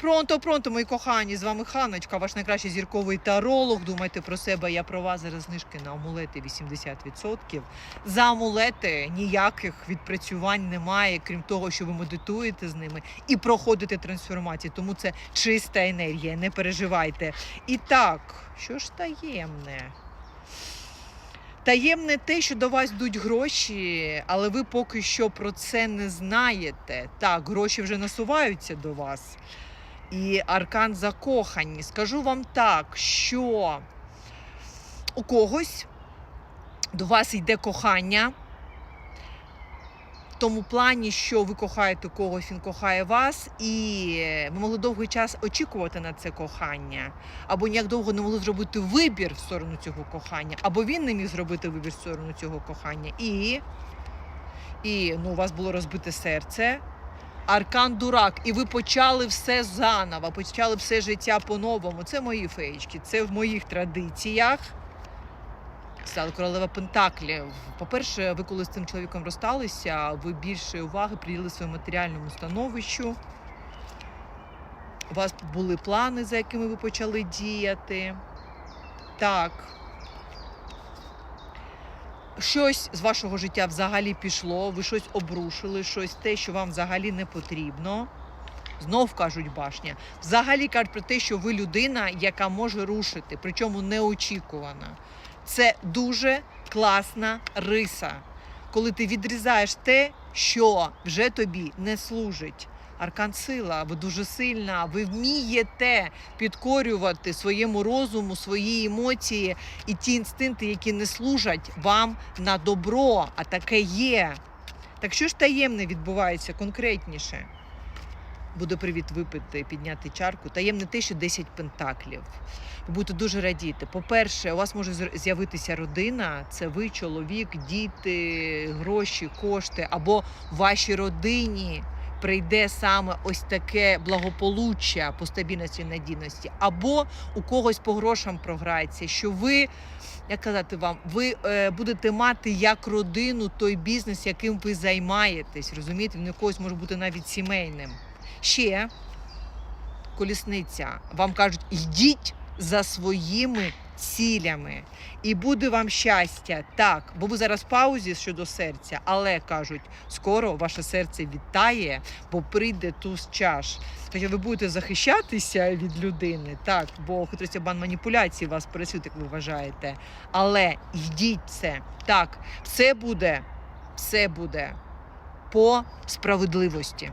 Пронто, пронто, мої кохані, з вами Ханочка, ваш найкращий зірковий таролог. Думайте про себе, я про вас зараз знижки на амулети 80%. За амулети ніяких відпрацювань немає, крім того, що ви медитуєте з ними і проходите трансформації. Тому це чиста енергія, не переживайте. І так, що ж таємне? Таємне те, що до вас йдуть гроші, але ви поки що про це не знаєте. Так, гроші вже насуваються до вас. І аркан закохані. Скажу вам так, що у когось до вас йде кохання. В тому плані, що ви кохаєте когось, він кохає вас, і ви могли довгий час очікувати на це кохання, або ніяк довго не могли зробити вибір в сторону цього кохання, або він не міг зробити вибір в сторону цього кохання. І, і ну, у вас було розбите серце. Аркан дурак, і ви почали все заново, почали все життя по-новому. Це мої феєчки, це в моїх традиціях. Стала королева Пентаклів. По-перше, ви коли з цим чоловіком розсталися, ви більше уваги приділили своєму матеріальному становищу. У вас були плани, за якими ви почали діяти. Так. Щось з вашого життя взагалі пішло, ви щось обрушили, щось те, що вам взагалі не потрібно. Знов кажуть башня. Взагалі кажуть про те, що ви людина, яка може рушити, причому неочікувана. Це дуже класна риса, коли ти відрізаєш те, що вже тобі не служить. Аркан сила, ви дуже сильна, ви вмієте підкорювати своєму розуму, свої емоції і ті інстинкти, які не служать вам на добро, а таке є. Так що ж таємне відбувається конкретніше? Буде привіт випити, підняти чарку. Таємне те, що 10 пентаклів. Ви будете дуже радіти. По-перше, у вас може з'явитися родина, це ви, чоловік, діти, гроші, кошти, або в вашій родині прийде саме ось таке благополуччя по стабільності і надійності, або у когось по грошам програється, що ви, як казати вам, ви е, будете мати як родину той бізнес, яким ви займаєтесь. Розумієте, він у когось може бути навіть сімейним. Ще колісниця. Вам кажуть, йдіть за своїми цілями, і буде вам щастя. Так, бо ви зараз в паузі щодо серця, але кажуть, скоро ваше серце вітає, бо прийде туз чаш. Тобто ви будете захищатися від людини, так, бо хитрість обман маніпуляції вас пересвіт, як ви вважаєте. Але йдіть це. Так, все буде, все буде по справедливості.